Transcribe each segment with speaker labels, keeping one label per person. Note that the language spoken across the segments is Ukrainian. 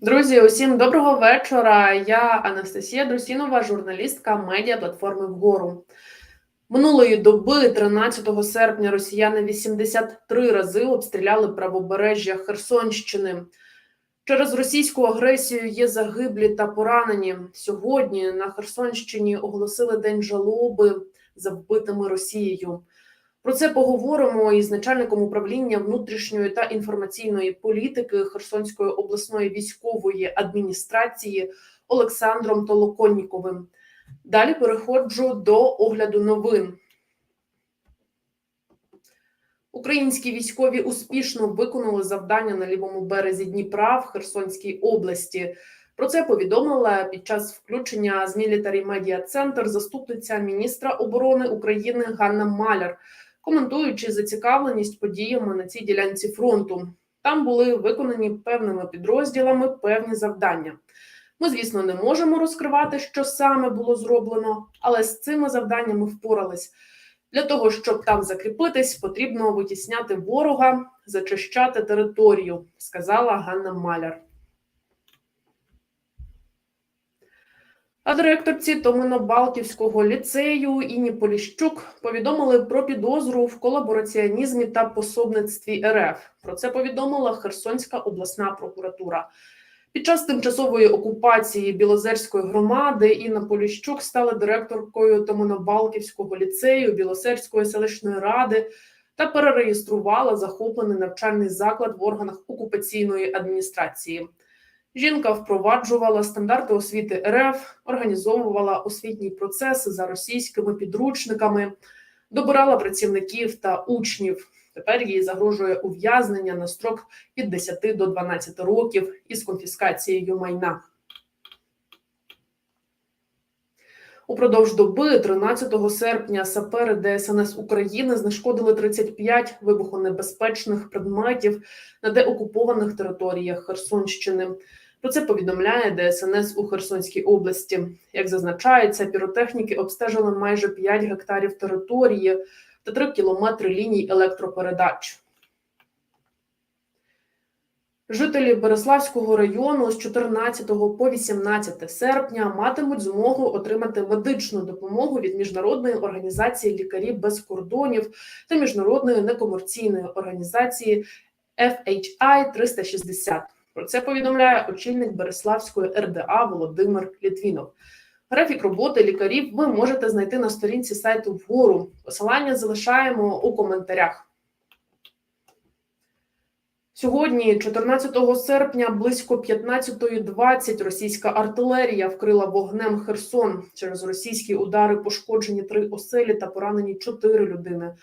Speaker 1: Друзі, усім доброго вечора. Я Анастасія Друсінова, журналістка медіа платформи Вгору. Минулої доби, 13 серпня, росіяни 83 рази обстріляли правобережжя Херсонщини. Через російську агресію є загиблі та поранені. Сьогодні на Херсонщині оголосили день жалоби за вбитими Росією. Про це поговоримо із начальником управління внутрішньої та інформаційної політики Херсонської обласної військової адміністрації Олександром Толоконніковим. Далі переходжу до огляду новин. Українські військові успішно виконали завдання на лівому березі Дніпра в Херсонській області. Про це повідомила під час включення з Military Media Center заступниця міністра оборони України Ганна Маляр коментуючи зацікавленість подіями на цій ділянці фронту. Там були виконані певними підрозділами певні завдання. Ми, звісно, не можемо розкривати, що саме було зроблено, але з цими завданнями впорались. Для того щоб там закріпитись, потрібно витісняти ворога, зачищати територію, сказала Ганна Маляр. А директорці Томино-Балтівського ліцею Іні Поліщук повідомили про підозру в колабораціонізмі та пособництві РФ. Про це повідомила Херсонська обласна прокуратура. Під час тимчасової окупації Білозерської громади Інна Поліщук стала директоркою Томино-Балтівського ліцею Білосерської селищної ради та перереєструвала захоплений навчальний заклад в органах окупаційної адміністрації. Жінка впроваджувала стандарти освіти РФ, організовувала освітній процес за російськими підручниками, добирала працівників та учнів. Тепер їй загрожує ув'язнення на строк від 10 до 12 років із конфіскацією майна. Упродовж доби, 13 серпня, сапери ДСНС України знешкодили 35 вибухонебезпечних предметів на деокупованих територіях Херсонщини. Про це повідомляє ДСНС у Херсонській області. Як зазначається, піротехніки обстежили майже 5 гектарів території та 3 кілометри ліній електропередач. Жителі Береславського району з 14 по 18 серпня матимуть змогу отримати медичну допомогу від міжнародної організації лікарів без кордонів та міжнародної некомерційної організації FHI 360. Про це повідомляє очільник Береславської РДА Володимир Літвінов. Графік роботи лікарів ви можете знайти на сторінці сайту вгору. Посилання залишаємо у коментарях. Сьогодні, 14 серпня, близько 15.20 російська артилерія вкрила вогнем Херсон. Через російські удари пошкоджені три оселі та поранені чотири людини.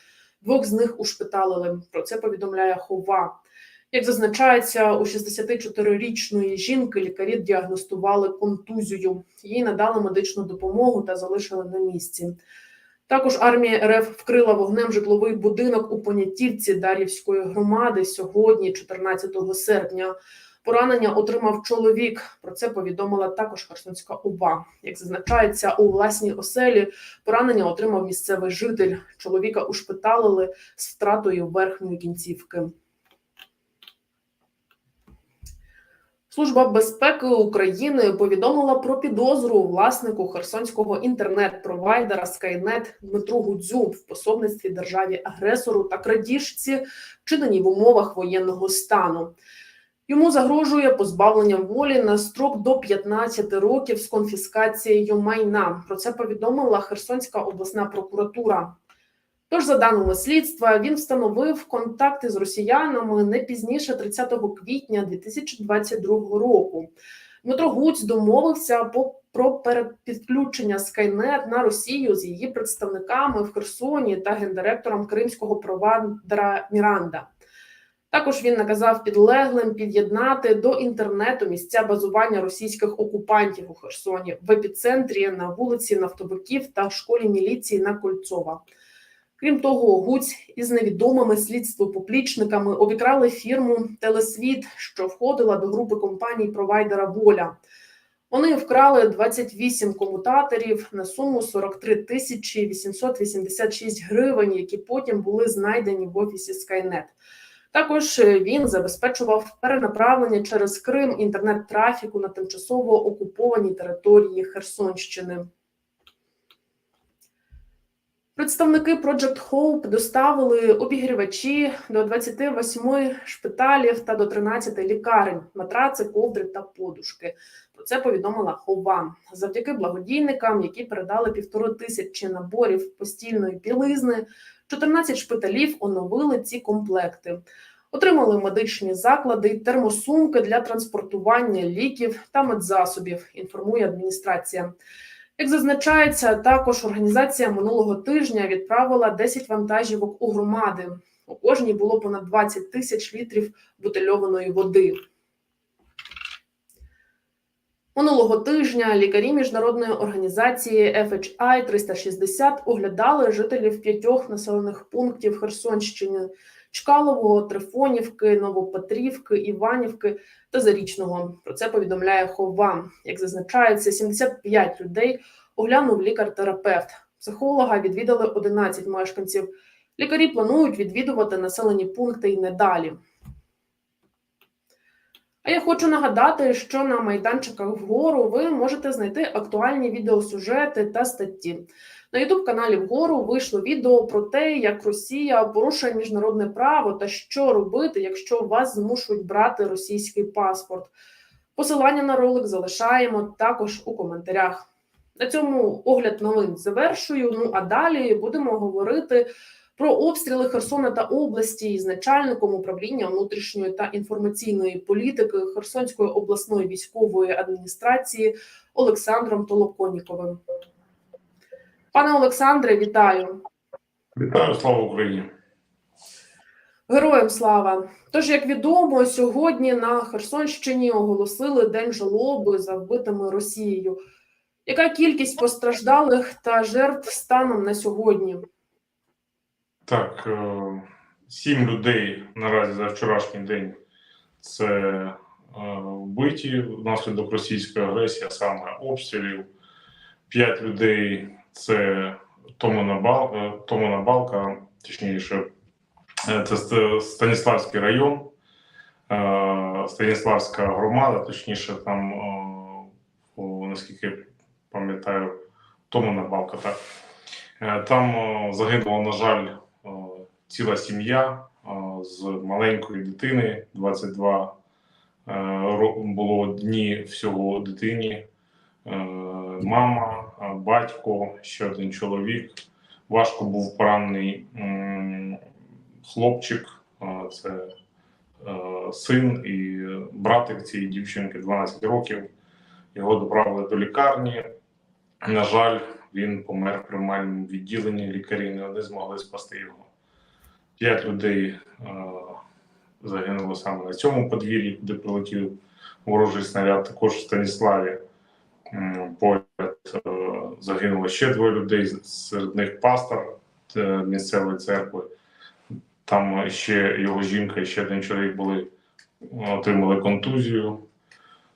Speaker 1: Двох з них ушпиталили. Про це повідомляє Хова. Як зазначається, у 64-річної жінки лікарі діагностували контузію. Їй надали медичну допомогу та залишили на місці. Також армія РФ вкрила вогнем житловий будинок у понятівці Дар'ївської громади сьогодні, 14 серпня. Поранення отримав чоловік. Про це повідомила також Херсонська ОВА. Як зазначається, у власній оселі поранення отримав місцевий житель. Чоловіка ушпиталили з втратою верхньої кінцівки. Служба безпеки України повідомила про підозру власнику херсонського інтернет-провайдера Skynet Дмитру Гудзю в пособництві державі агресору та крадіжці, вчинені в умовах воєнного стану. Йому загрожує позбавлення волі на строк до 15 років з конфіскацією майна. Про це повідомила Херсонська обласна прокуратура. Тож, за даними слідства, він встановив контакти з росіянами не пізніше 30 квітня 2022 року. Дмитро Гуць домовився про перепідключення Скайнет на Росію з її представниками в Херсоні та гендиректором кримського провайдера Міранда. Також він наказав підлеглим під'єднати до інтернету місця базування російських окупантів у Херсоні в епіцентрі на вулиці Нафтобиків та школі міліції на Кольцова. Крім того, Гуць із невідомими слідствопоплічниками обікрали фірму Телесвіт, що входила до групи компаній провайдера Воля. Вони вкрали 28 комутаторів на суму 43 тисячі 886 гривень, які потім були знайдені в офісі Skynet. Також він забезпечував перенаправлення через Крим інтернет-трафіку на тимчасово окупованій території Херсонщини. Представники Project Hope доставили обігрівачі до 28 шпиталів та до 13 лікарень, матраци, ковдри та подушки. Про це повідомила Хова. Завдяки благодійникам, які передали півтори тисячі наборів постільної білизни, 14 шпиталів оновили ці комплекти. Отримали медичні заклади, термосумки для транспортування ліків та медзасобів. Інформує адміністрація. Як зазначається, також організація минулого тижня відправила 10 вантажівок у громади. У кожній було понад 20 тисяч літрів бутильованої води. Минулого тижня лікарі міжнародної організації FHI 360 оглядали жителів п'ятьох населених пунктів Херсонщини: Чкалового, Трифонівки, Новопетрівки, Іванівки та Зарічного. Про це повідомляє Хова. Як зазначається, 75 людей оглянув лікар-терапевт. Психолога відвідали 11 мешканців. Лікарі планують відвідувати населені пункти і недалі. А я хочу нагадати, що на майданчиках вгору ви можете знайти актуальні відеосюжети та статті. На ютуб каналі вгору вийшло відео про те, як Росія порушує міжнародне право та що робити, якщо вас змушують брати російський паспорт. Посилання на ролик залишаємо також у коментарях. На цьому огляд новин завершую. Ну а далі будемо говорити про обстріли Херсона та області із начальником управління внутрішньої та інформаційної політики Херсонської обласної військової адміністрації Олександром Толоконіковим. Пане Олександре, вітаю.
Speaker 2: Вітаю, слава Україні!
Speaker 1: Героям слава! Тож, як відомо, сьогодні на Херсонщині оголосили день жалоби за вбитими Росією. Яка кількість постраждалих та жертв станом на сьогодні?
Speaker 2: Так, е, сім людей наразі за вчорашній день це е, вбиті внаслідок російської агресії, а саме обстрілів. П'ять людей це Томона Бал, е, Балка, точніше, е, це Станіславський район, е, Станіславська громада, точніше, там, наскільки пам'ятаю, Томона Балка, так. Там загинула, на жаль, ціла сім'я з маленької дитини, 22 е, було дні всього дитині. Е, Мама, е, батько, ще один чоловік. Важко був поранений хлопчик, е, це син і братик цієї дівчинки 12 років. Його доправили до лікарні. На жаль, він помер в приймальному відділенні. Лікарі не змогли спасти його. П'ять людей загинуло саме на цьому подвір'ї, куди прилетів ворожий снаряд. Також в Станіславі поряд е, загинуло ще двоє людей, серед них пастор е, місцевої церкви. Там ще його жінка і ще один чоловік були, отримали контузію.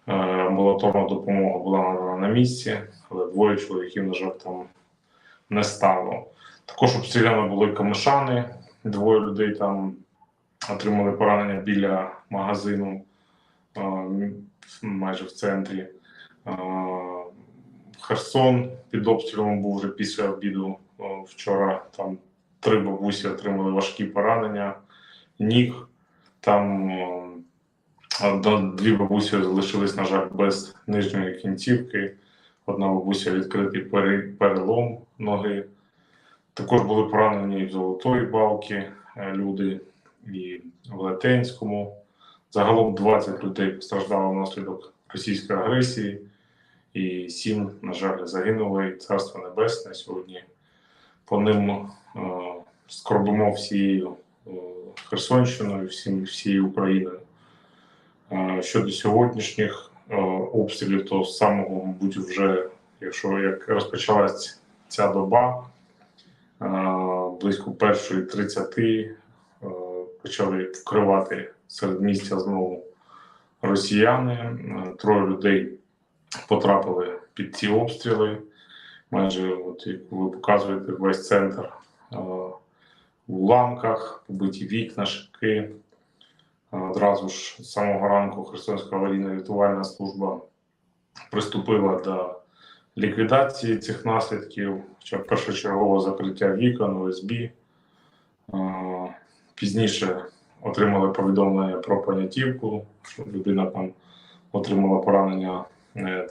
Speaker 2: Е, Амбулаторна допомога була надана на місці, але двоє чоловіків, на жаль, там не стало. Також обстріляно були камишани, двоє людей там отримали поранення біля магазину майже в центрі. Херсон під обстрілом був вже після обіду вчора. Там три бабусі отримали важкі поранення, ніг. Там Дві бабусі залишились, на жаль, без нижньої кінцівки. Одна бабуся відкритий перелом ноги. Також були поранені і в Золотої балки е, люди, і в Летенському. Загалом 20 людей постраждало внаслідок російської агресії, і 7, на жаль, загинули. І Царство Небесне сьогодні. По ним е, скорбимо всією е, Херсонщиною, всім, всією Україною. Е, Щодо сьогоднішніх обстрілів, то з самого, мабуть, вже, якщо як розпочалась ця доба, близько першої 30 е, почали вкривати серед місця знову росіяни. Троє людей потрапили під ці обстріли. Майже, от як ви показуєте, весь центр е, в уламках, побиті вікна, шибки. Одразу ж з самого ранку Херсонська аварійна рятувальна служба приступила до ліквідації цих наслідків, хоча першочергове закриття вікон, ОСБ. Е, Пізніше отримали повідомлення про понятівку, що людина там отримала поранення, е,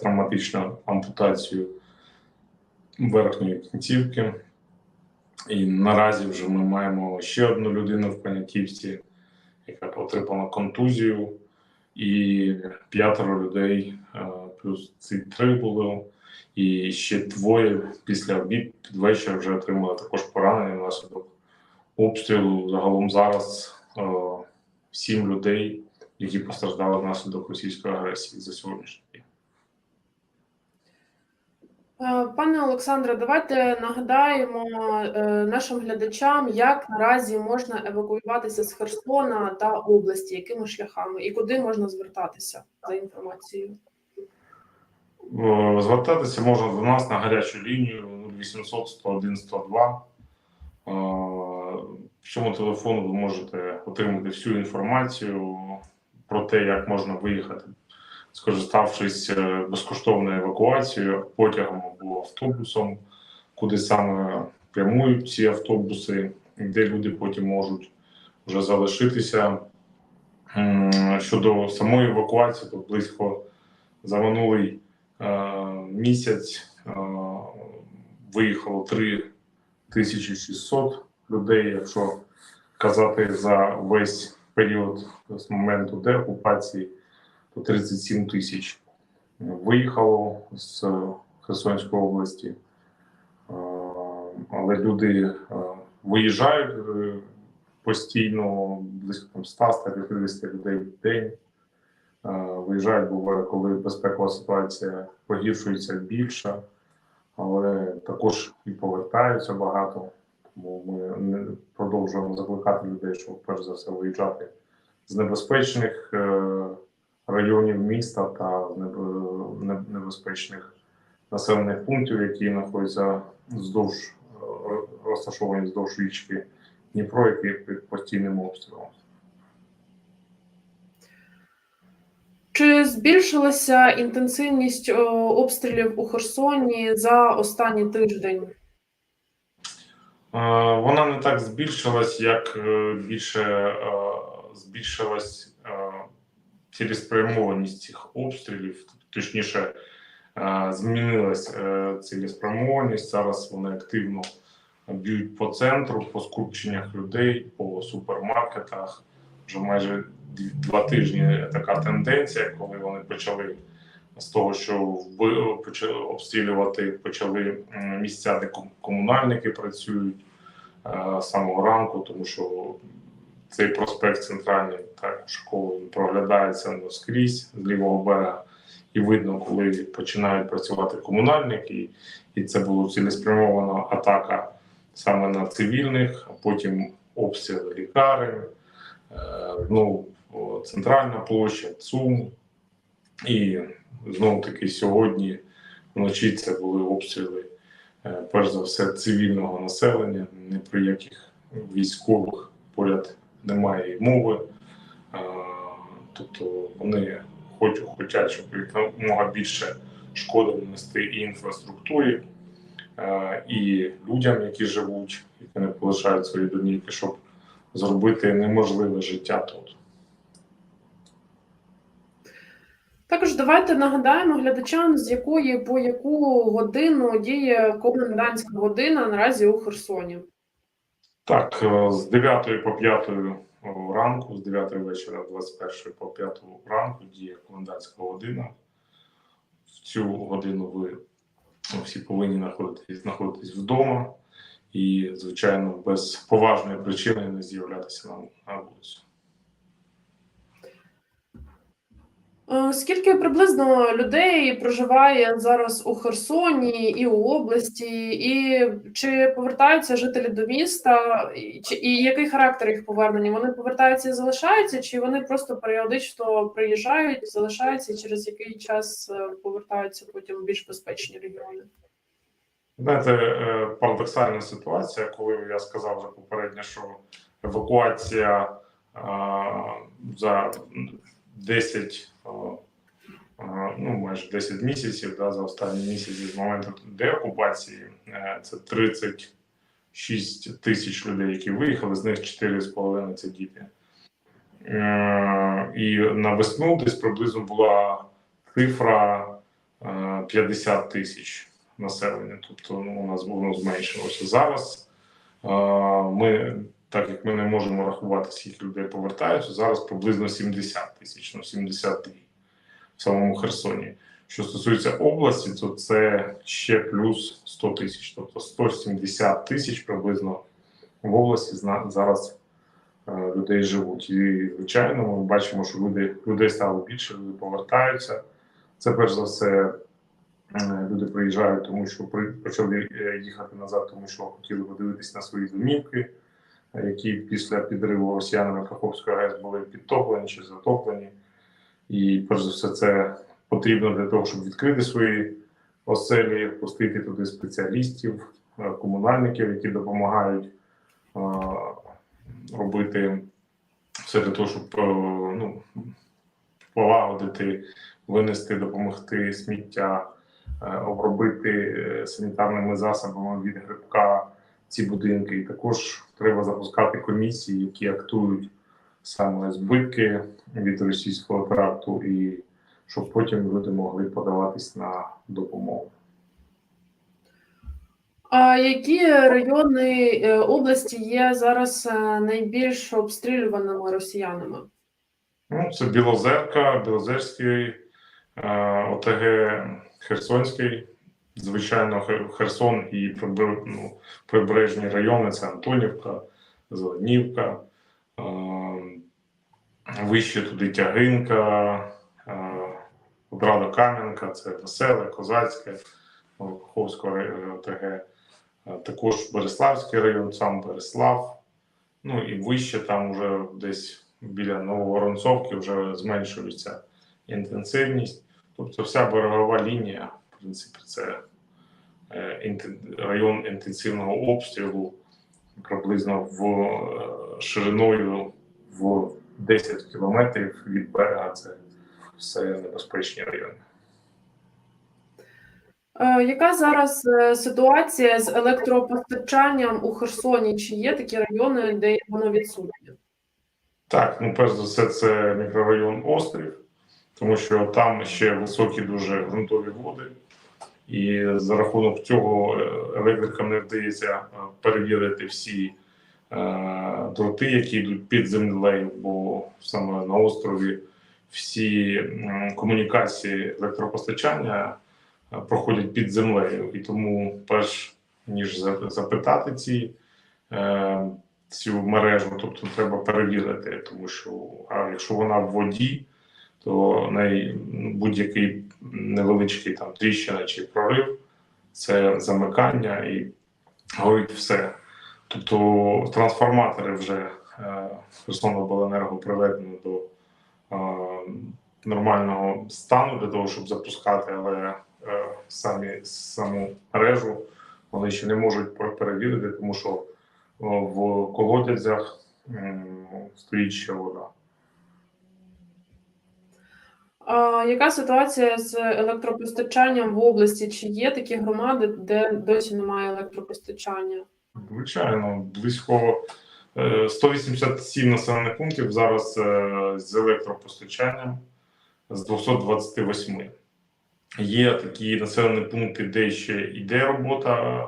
Speaker 2: травматичну ампутацію верхньої кінцівки. І наразі вже ми маємо ще одну людину в понятівці, яка отримала контузію, і п'ятеро людей, е, плюс ці три було, і ще двоє після обід під вечір вже отримали також поранення внаслідок обстрілу. Загалом зараз е, сім людей, які постраждали внаслідок російської агресії за сьогоднішній.
Speaker 1: Е, Пане Олександре, давайте нагадаємо е, нашим глядачам, як наразі можна евакуюватися з Херсона та області, якими шляхами і куди можна звертатися за інформацією.
Speaker 2: Е, Звертатися можна до нас на гарячу лінію 0800 101 102. Е, В цьому телефону ви можете отримати всю інформацію про те, як можна виїхати, скориставшись е, безкоштовною евакуацією потягом або автобусом, куди саме прямують ці автобуси, де люди потім можуть вже залишитися. Щодо самої евакуації, то близько за минулий е, місяць е, виїхало 3600 людей. Якщо казати за весь період з моменту деокупації, то 37 тисяч виїхало з Херсонської області. Але люди е, виїжджають е, постійно, близько там 100-150 людей в день. Виїжджають, буває, коли безпекова ситуація погіршується більше, але також і повертаються багато. Тому ми продовжуємо закликати людей, щоб перш за все виїжджати з небезпечних е, районів міста та небезпечних населених пунктів, які знаходяться вздовж е, розташовані вздовж річки Дніпро, які під постійним обстрілом.
Speaker 1: Чи збільшилася інтенсивність е, обстрілів у Херсоні за останній тиждень?
Speaker 2: Е, Вона не так збільшилась, як більше збільшилась цілеспрямованість цих обстрілів, точніше, змінилась е, цілеспрямованість. Зараз вони активно б'ють по центру, по скупченнях людей, по супермаркетах. Вже майже два тижні така тенденція, коли вони почали з того, що вби- почали обстрілювати, почали місця, де комунальники працюють е, з самого ранку, тому що цей проспект центральний так школи проглядається ну, скрізь з лівого берега, і видно, коли починають працювати комунальники, і це була цілеспрямована атака саме на цивільних, а потім обстріли лікарень, е, ну, центральна площа, ЦУМ. І знову таки сьогодні вночі це були обстріли, е, перш за все, цивільного населення, не про яких військових поряд немає мови. Тобто вони хоч, хочуть, щоб якомога більше шкоди нанести і інфраструктурі, е, і людям, які живуть, які не полишають свої домівки, щоб зробити неможливе життя тут.
Speaker 1: Також давайте нагадаємо глядачам, з якої по яку годину діє комендантська година наразі у Херсоні.
Speaker 2: Так, е, з 9 по 5 ранку, з 9 вечора, 21 по 5 ранку діє комендантська година. В цю годину ви всі повинні знаходитись, знаходитись вдома і, звичайно, без поважної причини не з'являтися на вулицю.
Speaker 1: Е, Скільки приблизно людей проживає зараз у Херсоні і у області, і чи повертаються жителі до міста, і, який характер їх повернення? Вони повертаються і залишаються, чи вони просто періодично приїжджають, залишаються і через який час е, повертаються потім в більш безпечні регіони?
Speaker 2: Знаєте, е, парадоксальна ситуація, коли я сказав вже попередньо, що евакуація за 10, а, а, ну майже 10 місяців, да, за останні місяці з моменту деокупації, е, це 36 тисяч людей, які виїхали, з них 4,5 це діти. Е, І на весну десь приблизно була цифра е, 50 тисяч населення. Тобто ну, у нас воно зменшилося. Зараз е, ми, так як ми не можемо рахувати, скільки людей повертаються, зараз приблизно 70 тисяч, ну 73 в самому Херсоні. Що стосується області, то це ще плюс 100 тисяч, тобто 170 тисяч приблизно в області зараз е, людей живуть. І звичайно, ми бачимо, що люди, людей стало більше, люди повертаються. Це перш за все е, люди приїжджають, тому що почали е, їхати назад, тому що хотіли подивитись на свої домівки, які після підриву росіянами Каховської АЕС були підтоплені чи затоплені. І перш за все, це потрібно для того, щоб відкрити свої оселі, пустити туди спеціалістів, е, комунальників, які допомагають е, робити все для того, щоб е, ну, полагодити, винести, допомогти сміття, обробити санітарними засобами від грибка ці будинки. І також треба запускати комісії, які актують саме збитки від російського теракту, і щоб потім люди могли подаватись на допомогу.
Speaker 1: А які райони е, області є зараз е, найбільш обстрілюваними росіянами?
Speaker 2: Ну, це Білозерка, Білозерський, е, ОТГ Херсонський, звичайно, Херсон і ну, прибережні райони це Антонівка, Зеленівка, вище туди Тягинка, е, Кам'янка, це Веселе, Козацьке, Каховського ОТГ, також Береславський район, сам Береслав. Ну і вище там вже десь біля Нововоронцовки вже зменшується інтенсивність. Тобто вся берегова лінія, в принципі, це район інтенсивного обстрілу приблизно в е, шириною в 10 кілометрів від берега. Це все небезпечні райони.
Speaker 1: Е, Яка зараз е, ситуація з електропостачанням у Херсоні? Чи є такі райони, де воно відсутнє?
Speaker 2: Так, ну перш за все, це мікрорайон Острів, тому що там ще високі дуже ґрунтові води, і за рахунок цього е, електрикам не вдається е, перевірити всі е, дроти, які йдуть під землею, бо саме на острові всі комунікації електропостачання проходять під землею. І тому, перш ніж запитати ці. цю мережу, тобто треба перевірити, тому що а якщо вона в воді, то ну, будь-який невеличкий там тріщина чи прорив це замикання і горить все. Тобто трансформатори вже е, Херсонобленерго приведено до е, нормального стану для того, щоб запускати, але е, самі саму мережу вони ще не можуть перевірити, тому що в колодязях м, стоїть ще вода.
Speaker 1: А яка ситуація з електропостачанням в області? Чи є такі громади, де досі немає електропостачання?
Speaker 2: Звичайно, близько е, 187 населених пунктів зараз е, з електропостачанням з 228. Є такі населені пункти, де ще йде робота,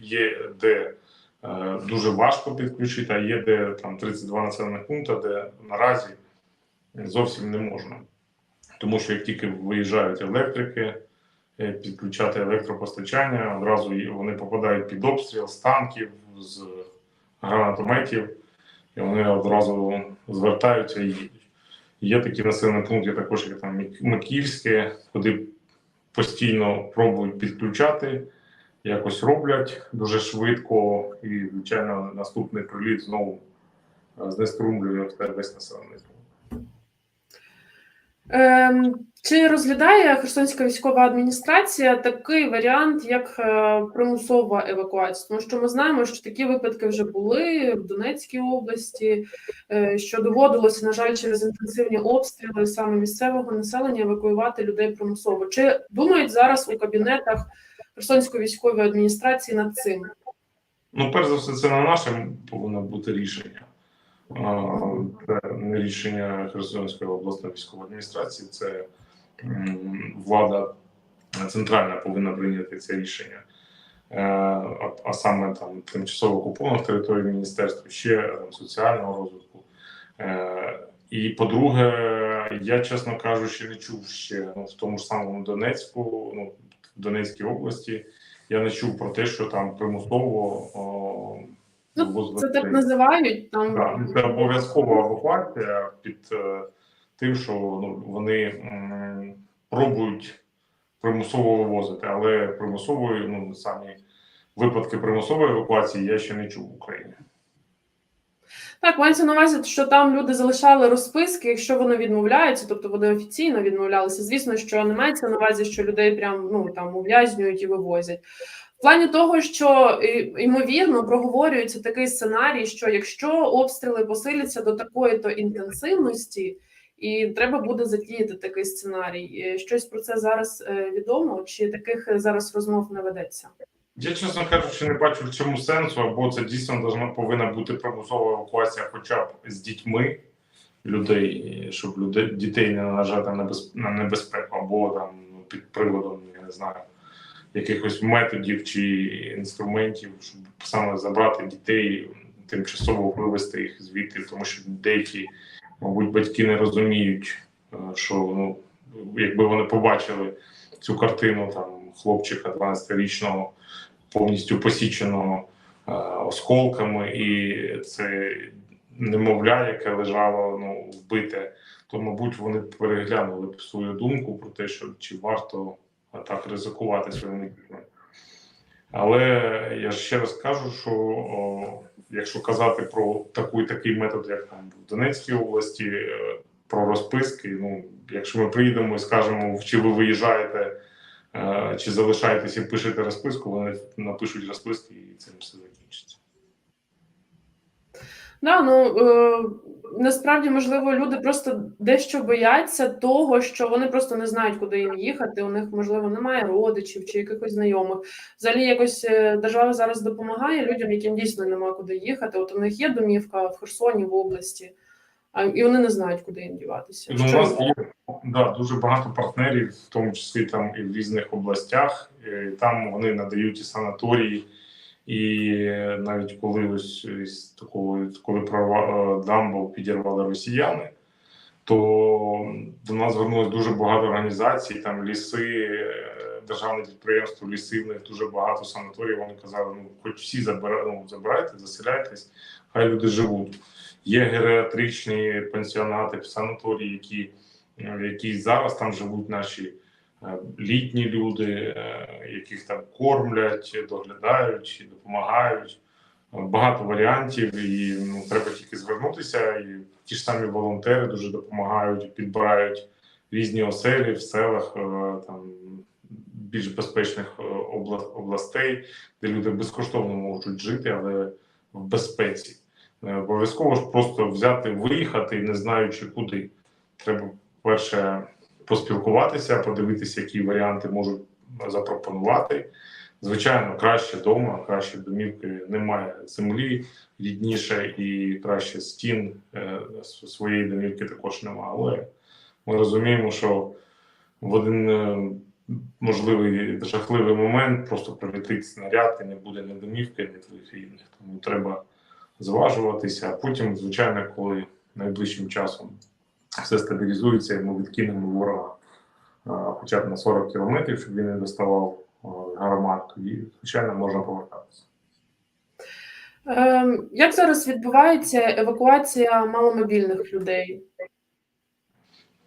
Speaker 2: є де е, дуже важко підключити, а є де там 32 населених пункти, де наразі зовсім не можна. Тому що як тільки виїжджають електрики, е, підключати електропостачання, одразу вони попадають під обстріл з танків, з гранатометів, і вони одразу звертаються і. Є такі населені пункти, також як там Мик- Микільське, куди постійно пробують підключати, якось роблять дуже швидко, і, звичайно, наступний приліт знову е, знеструмлює весь населений пункт.
Speaker 1: Ем, чи розглядає Херсонська військова адміністрація такий варіант, як е, примусова евакуація? Тому що ми знаємо, що такі випадки вже були в Донецькій області, е, що доводилося, на жаль, через інтенсивні обстріли саме місцевого населення евакуювати людей примусово. Чи думають зараз у кабінетах Херсонської військової адміністрації над цим?
Speaker 2: Ну, перш за все, це не наше повинно бути рішення. Це не рішення Херсонської обласної військової адміністрації, це влада центральна повинна прийняти це рішення. Е, А, а саме там тимчасово окупованих територій міністерства, ще там, соціального розвитку. Е, І по-друге, я, чесно кажучи, не чув ще ну, в тому ж самому Донецьку, ну, в Донецькій області. Я не чув про те, що там примусово
Speaker 1: Ну, Це так називають там.
Speaker 2: Так, Це обов'язкова евакуація під е, тим, що ну, вони м, пробують примусово вивозити, але примусової, ну самі випадки примусової евакуації я ще не чув в Україні.
Speaker 1: Так, мається на увазі, що там люди залишали розписки, якщо вони відмовляються, тобто вони офіційно відмовлялися. Звісно, що не мається на увазі, що людей прям ну там ув'язнюють і вивозять. В плані того, що ймовірно проговорюється такий сценарій, що якщо обстріли посиляться до такої-то інтенсивності, і треба буде задіяти такий сценарій. Е, Щось про це зараз е, відомо, чи таких е, зараз розмов не ведеться?
Speaker 2: Я, чесно кажучи, не бачу в цьому сенсу, або це дійсно повинна бути примусова евакуація, хоча б з дітьми людей, щоб людей дітей не наражати на небез- небезпеку, або там ну, під приводом, я не знаю, якихось методів чи інструментів, щоб саме забрати дітей, тимчасово вивести їх звідти, тому що деякі, мабуть, батьки не розуміють, е, що ну, якби вони побачили цю картину там хлопчика 12-річного повністю посіченого е, осколками, і це немовля, яке лежало ну, вбите, то, мабуть, вони переглянули б свою думку про те, що чи варто так ризикувати своїми дітьми. Але я ще раз кажу, що о, якщо казати про таку, такий метод, як там в Донецькій області, е, про розписки, ну якщо ми приїдемо і скажемо, чи ви виїжджаєте Е, чи залишаєтесь і пишете розписку, вони напишуть розписки і цим все закінчиться.
Speaker 1: Да, ну е, насправді можливо люди просто дещо бояться того, що вони просто не знають, куди їм їхати. У них можливо немає родичів чи якихось знайомих. Взагалі, якось е, держава зараз допомагає людям, яким дійсно немає куди їхати. От у них є домівка в Херсоні в області, а і вони не знають, куди їм діватися.
Speaker 2: Ну, у нас є да, дуже багато партнерів, в тому числі там і в різних областях. І там вони надають і санаторії, і навіть коли ось із такого, коли прорва- е, дамбу підірвали росіяни, то до нас звернулось дуже багато організацій, там ліси, е, державне підприємство, ліси, в них дуже багато санаторіїв. Вони казали, ну хоч всі забира, ну, забирайте, заселяйтесь, хай люди живуть. Є геріатричні пенсіонати, санаторії, які, е, які зараз там живуть наші літні люди, е, яких там кормлять, доглядають, допомагають. Е, Багато варіантів, і ну, треба тільки звернутися. І ті ж самі волонтери дуже допомагають, підбирають різні оселі в селах е, там більш безпечних е, областей, де люди безкоштовно можуть жити, але в безпеці. Обов'язково ж просто взяти, виїхати, не знаючи куди. Треба перше поспілкуватися, подивитися, які варіанти можуть запропонувати. Звичайно, краще вдома, краще домівки немає землі рідніше і краще стін е, своєї домівки також немає. Але ми розуміємо, що в один е, можливий жахливий момент просто прилетить снаряд і не буде ні домівки, ні твоїх рідних. Тому треба зважуватися. А потім, звичайно, коли найближчим часом все стабілізується, і ми відкинемо ворога хоча б на 40 кілометрів, щоб він не доставав гармат, тоді, звичайно, можна повертатися.
Speaker 1: Ем, як зараз відбувається евакуація маломобільних людей?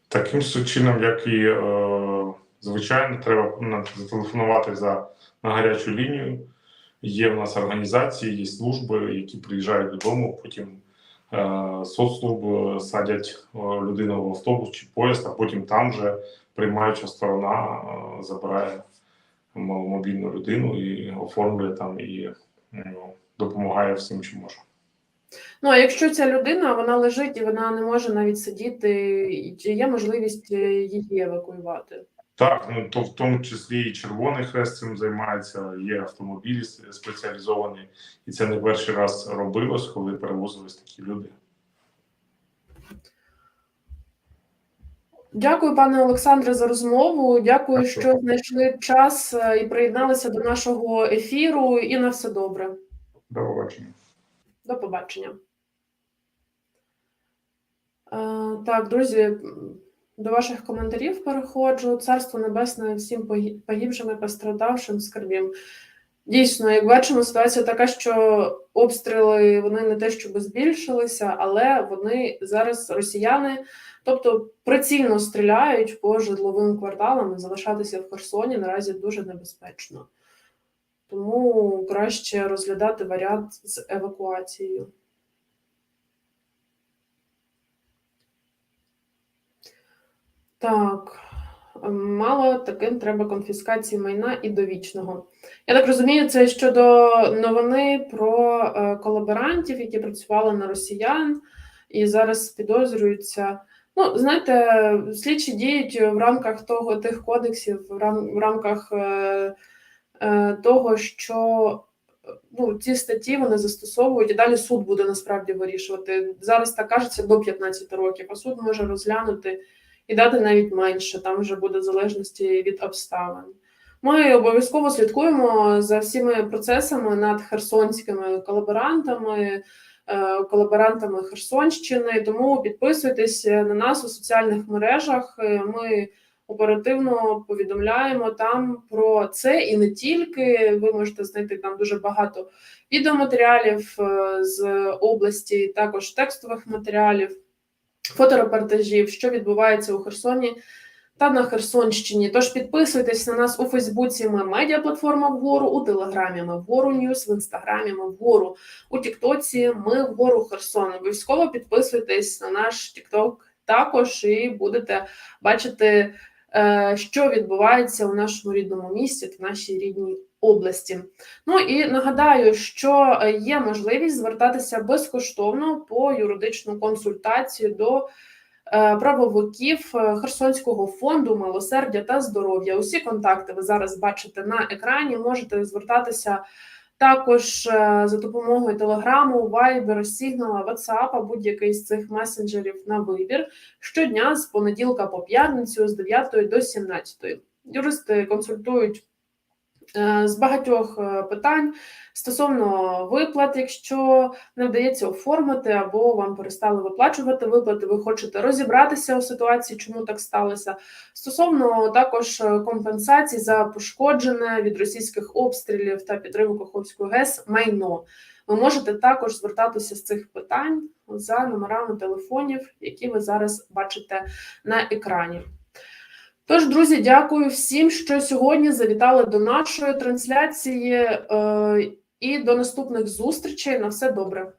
Speaker 2: Таким чином, як і е, звичайно, треба зателефонувати за на гарячу лінію. Є в нас організації, є служби, які приїжджають додому, потім соцслужби садять е, людину в автобус чи поїзд, а потім там же приймаюча сторона е, забирає маломобільну людину і оформлює там і ну, допомагає всім, чим може.
Speaker 1: Ну а якщо ця людина вона лежить і вона не може навіть сидіти, чи є можливість е, її евакуювати?
Speaker 2: Так, ну то в тому числі і Червоний Хрест цим займається, є автомобілі спеціалізовані, і це не перший раз робилось, коли перевозились такі люди.
Speaker 1: Дякую, пане Олександре, за розмову. Дякую,
Speaker 2: Дякую.
Speaker 1: що знайшли час е, і приєдналися до нашого ефіру. І на все добре.
Speaker 2: До побачення.
Speaker 1: До побачення. Е, Так, друзі, до ваших коментарів переходжу. Царство Небесне всім погибшим і пострадавшим скарбім. Дійсно, як бачимо, ситуація така, що обстріли вони не те, щоб збільшилися, але вони зараз росіяни, тобто прицільно стріляють по житловим кварталам і залишатися в Херсоні наразі дуже небезпечно. Тому краще розглядати варіант з евакуацією. Так, мало таким треба конфіскації майна і довічного. Я так розумію, це щодо новини про е, колаборантів, які працювали на росіян і зараз підозрюються. Ну, знаєте, слідчі діють в рамках того тих кодексів, в, рам, в рамках е, е, того, що ну, ці статті вони застосовують, і далі суд буде насправді вирішувати. Зараз так кажеться до 15 років, а суд може розглянути і дати навіть менше, там вже буде в залежності від обставин. Ми обов'язково слідкуємо за всіми процесами над херсонськими колаборантами, е, колаборантами Херсонщини. Тому підписуйтесь на нас у соціальних мережах. Е, Ми оперативно повідомляємо там про це і не тільки. Ви можете знайти там дуже багато відеоматеріалів е, з області, також текстових матеріалів фоторепортажів, що відбувається у Херсоні та на Херсонщині. Тож підписуйтесь на нас у Фейсбуці. Ми медіаплатформа вгору, у Телеграмі ми вгору Ньюс, в інстаграмі ми вгору, у Тіктоці ми вгору Херсон. Обов'язково підписуйтесь на наш Тікток також і будете бачити, е, що відбувається у нашому рідному місті в нашій рідній області. Ну і нагадаю, що е, є можливість звертатися безкоштовно по юридичну консультацію до е, правовиків е, Херсонського фонду милосердя та здоров'я. Усі контакти ви зараз бачите на екрані. Можете звертатися також за допомогою телеграму, вайбер, сігнала, ватсапа, будь-який з цих месенджерів на вибір щодня з понеділка по п'ятницю з 9 до 17. Юристи консультують з багатьох е, питань стосовно виплат, якщо не вдається оформити або вам перестали виплачувати виплати, ви хочете розібратися у ситуації, чому так сталося. Стосовно також е, компенсацій за пошкоджене від російських обстрілів та підриву Каховської ГЕС майно. Ви можете також звертатися з цих питань за номерами телефонів, які ви зараз бачите на екрані. Тож, друзі, дякую всім, що сьогодні завітали до нашої трансляції. Е, і до наступних зустрічей. На все добре.